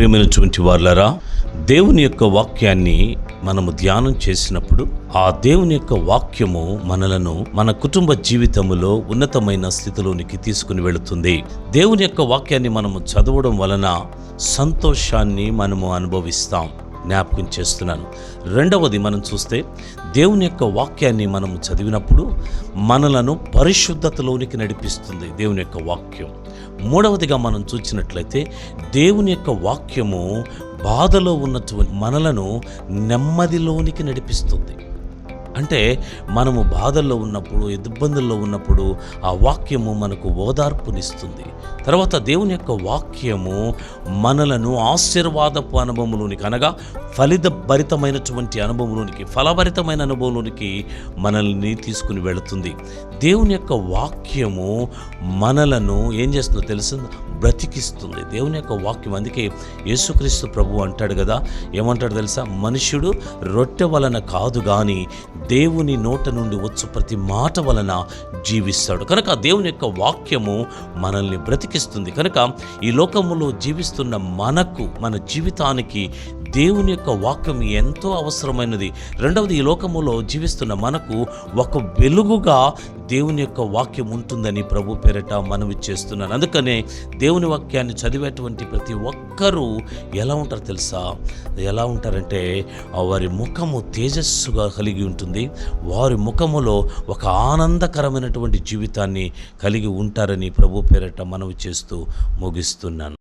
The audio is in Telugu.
ప్రేమైనటువంటి వాళ్ళరా దేవుని యొక్క వాక్యాన్ని మనము ధ్యానం చేసినప్పుడు ఆ దేవుని యొక్క వాక్యము మనలను మన కుటుంబ జీవితములో ఉన్నతమైన స్థితిలోనికి తీసుకుని వెళుతుంది. దేవుని యొక్క వాక్యాన్ని మనము చదవడం వలన సంతోషాన్ని మనము అనుభవిస్తాం. జ్ఞాపకం చేస్తున్నాను. రెండవది మనం చూస్తే దేవుని యొక్క వాక్యాన్ని మనం చదివినప్పుడు మనలను పరిశుద్ధతలోనికి నడిపిస్తుంది దేవుని యొక్క వాక్యం. మూడవదిగా మనం చూసినట్లయితే దేవుని యొక్క వాక్యము బాధలో ఉన్నటువంటి మనలను నెమ్మదిలోనికి నడిపిస్తుంది. అంటే మనము బాధల్లో ఉన్నప్పుడు ఇబ్బందుల్లో ఉన్నప్పుడు ఆ వాక్యము మనకు ఓదార్పునిస్తుంది. తర్వాత దేవుని యొక్క వాక్యము మనలను ఆశీర్వాదపు అనుభవంలోనికి అనగా ఫలిత భరితమైనటువంటి అనుభవంలోనికి ఫలభరితమైన అనుభవంలోనికి మనల్ని తీసుకుని వెళుతుంది. దేవుని యొక్క వాక్యము మనలను ఏం చేస్తుందో తెలుసు? బ్రతికిస్తుంది. దేవుని యొక్క వాక్యం అందుకే యేసుక్రీస్తు ప్రభు అంటాడు కదా ఏమంటాడు తెలుసా? మనుష్యుడు రొట్టె వలన కాదు కానీ దేవుని నోట నుండి వచ్చు ప్రతి మాట వలన జీవిస్తాడు. కనుక దేవుని యొక్క వాక్యము మనల్ని బ్రతికిస్తుంది. కనుక ఈ లోకములో జీవిస్తున్న మనకు మన జీవితానికి దేవుని యొక్క వాక్యం ఎంతో అవసరమైనది. రెండవది ఈ లోకములో జీవిస్తున్న మనకు ఒక వెలుగుగా దేవుని యొక్క వాక్యం ఉంటుందని ప్రభు పేరట మనవి చేస్తున్నాను అందుకనే దేవుని వాక్యాన్ని చదివేటువంటి ప్రతి ఒక్కరూ ఎలా ఉంటారు తెలుసా? ఎలా ఉంటారంటే వారి ముఖము తేజస్సుగా కలిగి ఉంటుంది. వారి ముఖములో ఒక ఆనందకరమైనటువంటి జీవితాన్ని కలిగి ఉంటారని ప్రభు పేరట మనవి చేస్తూ ముగిస్తున్నాను.